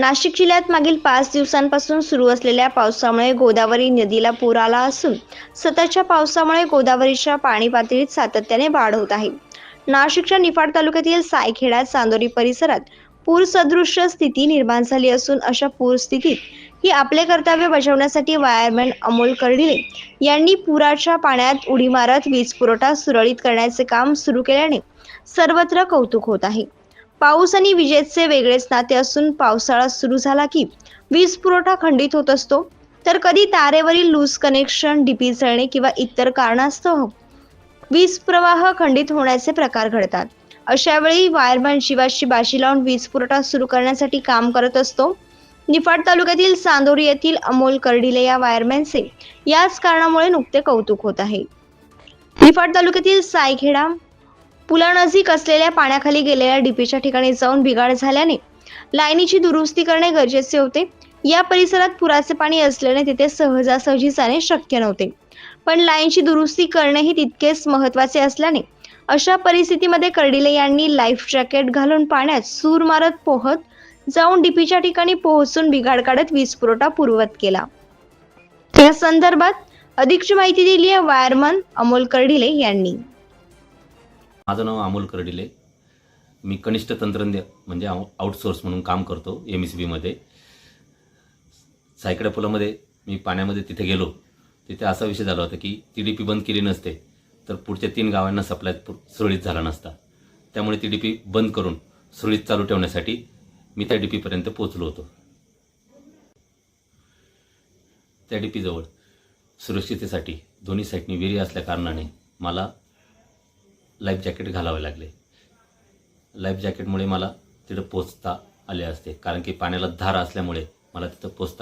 नाशिक जिल्ह्यात मागील पाच दिवसांपासून सुरू असलेल्या पावसामुळे गोदावरी नदीला पूर आला असून सततच्या पावसामुळे गोदावरीच्या पाणी पातळीत सातत्याने वाढ होत आहे. नाशिकच्या निफाड तालुक्यातील सायखेडा चांदोरी परिसरात पूरसदृश्य स्थिती निर्माण झाली असून अशा पूरस्थितीत ही आपले कर्तव्य बजावण्यासाठी वायरमॅन अमोल कर्डिले यांनी पुराच्या पाण्यात उडी मारत वीज पुरवठा सुरळीत करण्याचे काम सुरू केल्याने सर्वत्र कौतुक होत आहे. पाऊस आणि विजेचे वेगळेच नाते असून पावसाळा सुरू झाला की वीज पुरवठा खंडित होत असतो. तर कधी तारेवरील लूज कनेक्शन डीपी जळणे किंवा इतर कारणास्तव वीज प्रवाह खंडित होण्याचे प्रकार घडतात. अशा वेळी वायरमॅन शिवाशी बाशी लावून वीज पुरवठा सुरू करण्यासाठी काम करत असतो. निफाड तालुक्यातील चांदोरी येथील अमोल कर्डिले या वायरमॅनचे याच कारणामुळे नुकते कौतुक होत आहे. निफाड तालुक्यातील सायखेडा पुलानजीक असलेल्या पाण्याखाली गेलेल्या डीपीच्या ठिकाणी जाऊन बिघाड झाल्याने लाईनीची दुरुस्ती करणे गरजेचे होते. या परिसरात पुराचे पाणी असल्याने तिथे सहजासहजी जाणे शक्य नव्हते. पण लाईनची दुरुस्ती करणेही तितकेच महत्त्वाचे असल्याने अशा परिस्थितीमध्ये कर्डिले यांनी लाईफ जॅकेट घालून पाण्यात सूर मारत पोहत जाऊन डीपीच्या ठिकाणी पोहोचून बिघाड काढत वीज पुरवठा पूर्वत केला. या संदर्भात अधिकची माहिती दिली आहे वायरमन अमोल कर्डिले यांनी. माझं नाव अमोल कर्डिले. मी कनिष्ठ तंत्रज्ञ म्हणजे आउटसोर्स म्हणून काम करतो एम एस बीमध्ये सायकडा पुलामध्ये मी पाण्यामध्ये तिथे गेलो. तिथे असा विषय झाला होता की ती डी पी बंद केली नसते तर पुढच्या तीन गावांना सप्लाय सुरळीत झाला नसता. त्यामुळे ती डी पी बंद करून सुरळीत चालू ठेवण्यासाठी मी त्या डी पीपर्यंत पोचलो होतो. त्या डी पीजवळ सुरक्षितेसाठी दोन्ही साईडनी विहिरी असल्या कारणाने मला लाईफ जॅकेट घालावे लागले. लाईफ जॅकेटमुळे मला तिथं पोचता आले असते. कारण की पाण्याला धार असल्यामुळे मला तिथं पोचता